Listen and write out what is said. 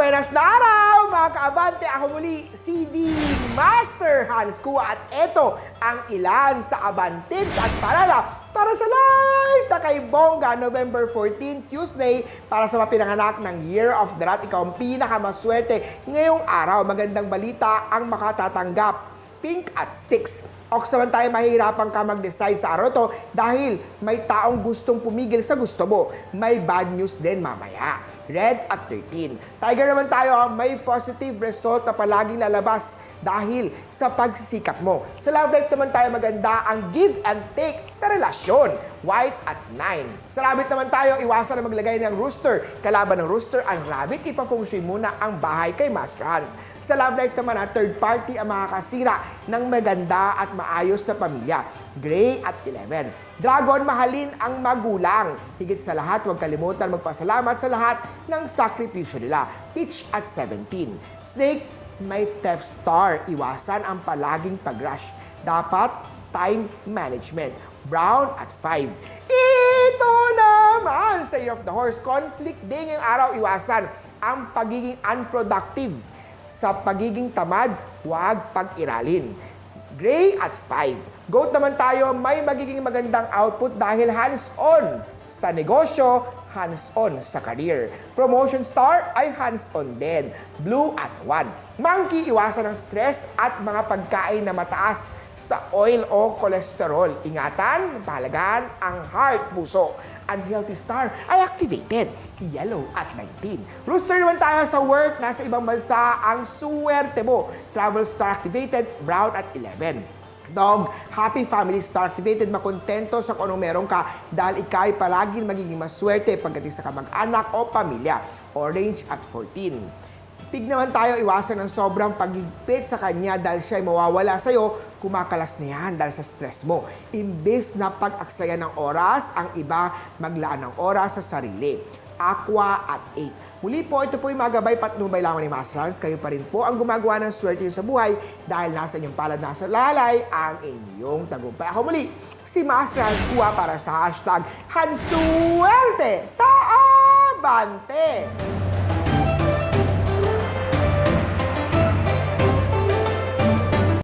Buenas na araw, mga kaabante! Ako muli, CD Master Hans Kua at ito ang ilan sa abantins at parala para sa live na kay Bongga, November 14, Tuesday, para sa mga pinanganak ng Year of the Rat. Ikaw ang pinakamaswerte ngayong araw. Magandang balita ang makatatanggap. Pink at 6. Ox naman tayo mahihirapan ka mag-decide sa araw to dahil may taong gustong pumigil sa gusto mo. May bad news din mamaya. Red at 13. Tiger naman tayo, ah, may positive result na palaging lalabas dahil sa pagsisikap mo. Sa love life naman tayo maganda ang give and take sa relasyon. White at 9. Sa rabbit naman tayo, iwasan na maglagay ng rooster. Kalaban ng rooster ang rabbit, ipafungsyon muna ang bahay kay Master Hans. Sa love life naman, ah, third party ang makakasira ng maganda at maayos na pamilya. Gray at 11. Dragon, mahalin ang magulang. Higit sa lahat, huwag kalimutan magpasalamat sa lahat ng sakripisyo nila. Peach at 17. Snake, may theft star. Iwasan ang palaging pag-rush. Dapat time management. Brown at 5. Ito naman sa Year of the Horse. Conflict din ngayong araw. Iwasan ang pagiging unproductive. Sa pagiging tamad, huwag pag-iralin. Gray at 5. Goat naman tayo, may magiging magandang output dahil hands-on sa negosyo, hands-on sa career. Promotion star ay hands-on din. Blue at 1. Monkey, iwasan ang stress at mga pagkain na mataas sa oil o cholesterol. Ingatan, pahalagaan ang heart, puso. Unhealthy star ay activated. Yellow at 19. Rooster naman tayo sa work. Nasa ibang bansa ang suwerte mo. Travel star activated. Brown at 11. Dog, happy family star activated, makontento sa kung anong meron ka dahil ikaw ay palaging magiging maswerte pagdating sa kamag-anak o pamilya. Orange at 14. Pig naman tayo, iwasan ng sobrang pagigpit sa kanya dahil siya ay mawawala sa'yo, kumakalas na yan dahil sa stress mo. Imbes na pag-aksaya ng oras, ang iba maglaan ng oras sa sarili. Aqua at 8. Muli po, ito po yung magabay patnubay lamang ni Master Hans. Kayo pa rin po ang gumagawa ng swerte sa buhay dahil nasa inyong palad nasa lalay ang inyong tagumpay. Ako muli, si Master Hans Kuha para sa hashtag Hansuerte sa Abante.